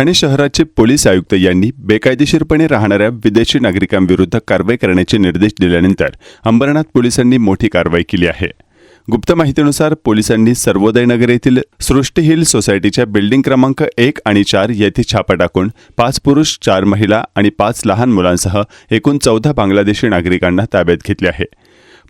ठाणे शहराचे पोलीस आयुक्त यांनी बेकायदेशीरपणे राहणाऱ्या विदेशी नागरिकांविरुद्ध कारवाई करण्याचे निर्देश दिल्यानंतर अंबरनाथ पोलिसांनी मोठी कारवाई केली आहे. गुप्त माहितीनुसार पोलिसांनी सर्वोदय नगर येथील सृष्टी हिल सोसायटीच्या बिल्डिंग क्रमांक एक आणि चार येथे छापा टाकून पाच पुरुष चार महिला आणि पाच लहान मुलांसह एकूण चौदा बांगलादेशी नागरिकांना ताब्यात घेतले आहे.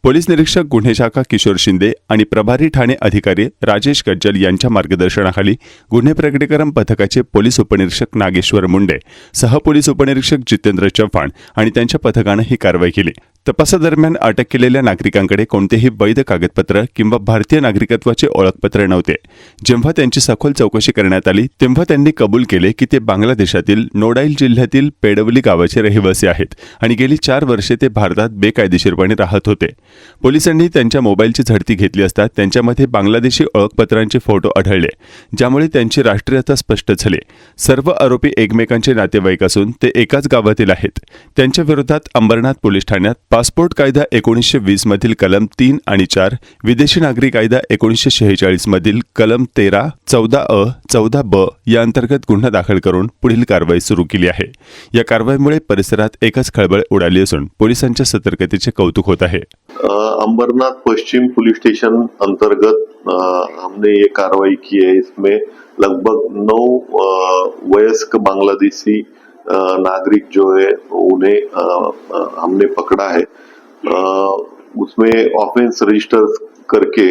पोलीस निरीक्षक गुन्हे शाखा किशोर शिंदे आणि प्रभारी ठाणे अधिकारी राजेश गज्जल यांच्या मार्गदर्शनाखाली गुन्हे प्रकटीकरण पथकाचे पोलीस उपनिरीक्षक नागेश्वर मुंडे सह पोलीस उपनिरीक्षक जितेंद्र चव्हाण आणि त्यांच्या पथकानं ही कारवाई केली. तपासादरम्यान अटक केलेल्या नागरिकांकडे कोणतेही वैध कागदपत्र किंवा भारतीय नागरिकत्वाचे ओळखपत्र नव्हते. जेव्हा त्यांची सखोल चौकशी करण्यात आली तेव्हा त्यांनी कबूल केले की ते बांगलादेशातील नोडाईल जिल्ह्यातील पेडवली गावाचे रहिवासी आहेत आणि गेली चार वर्षे ते भारतात बेकायदेशीरपणे राहत होते. पोलिसांनी त्यांच्या मोबाईलची झडती घेतली असता त्यांच्यामध्ये बांगलादेशी ओळखपत्रांचे फोटो आढळले ज्यामुळे त्यांची राष्ट्रीयता स्पष्ट झाली. सर्व आरोपी एकमेकांचे नातेवाईक असून ते एकाच गावातील आहेत. त्यांच्या विरोधात अंबरनाथ पोलीस ठाण्यात पासपोर्ट कायदा एकोणीसशे वीस मधील कलम तीन आणि चार विदेशी नागरिक कायदा एकोणीसशे शेहेचाळीस मधील कलम तेरा चौदा अ चौदा ब या अंतर्गत गुन्हा दाखल करून पुढील कारवाई सुरू केली आहे. या कारवाईमुळे परिसरात एकच खळबळ उडाली असून पोलिसांच्या सतर्कतेचे कौतुक होत आहे. अंबरनाथ पश्चिम पुलिस स्टेशन अंतर्गत हमने ये कार्रवाई की है. इसमें लगभग नौ वयस्क बांग्लादेशी नागरिक जो है उन्हें हमने पकड़ा है. आ, उसमें ऑफेंस रजिस्टर करके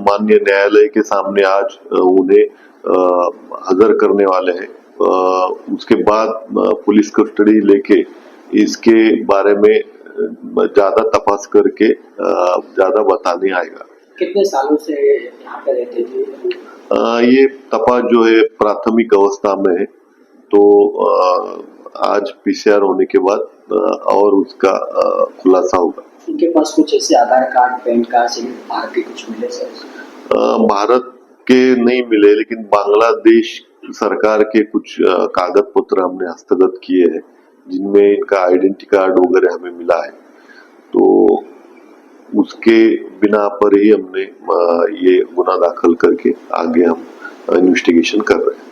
माननीय न्यायालय के सामने आज उन्हें हाजिर करने वाले हैं। उसके बाद पुलिस कस्टडी लेके इसके बारे में ज़्यादा तपास करके ज़्यादा बताने आएगा। कितने सालों से यहाँ पे रहते थे? ये तपास जो है प्राथमिक अवस्था में है। तो आज पीसीआर होने के बाद और उसका खुलासा होगा। उनके पास कुछ ऐसे आधार कार्ड, पैन कार्ड से भारत के कुछ मिले, सर? भारत के नहीं मिले, लेकिन बांग्लादेश सरकार के कुछ कागज़ पत्र हमने हस्तगत किए हैं, जिनमें इनका आइडेंटिटी कार्ड वगैरह हमें मिला है। तो उसके बिना पर ही हमने ये गुना दाखिल करके आगे हम इन्वेस्टिगेशन कर रहे हैं।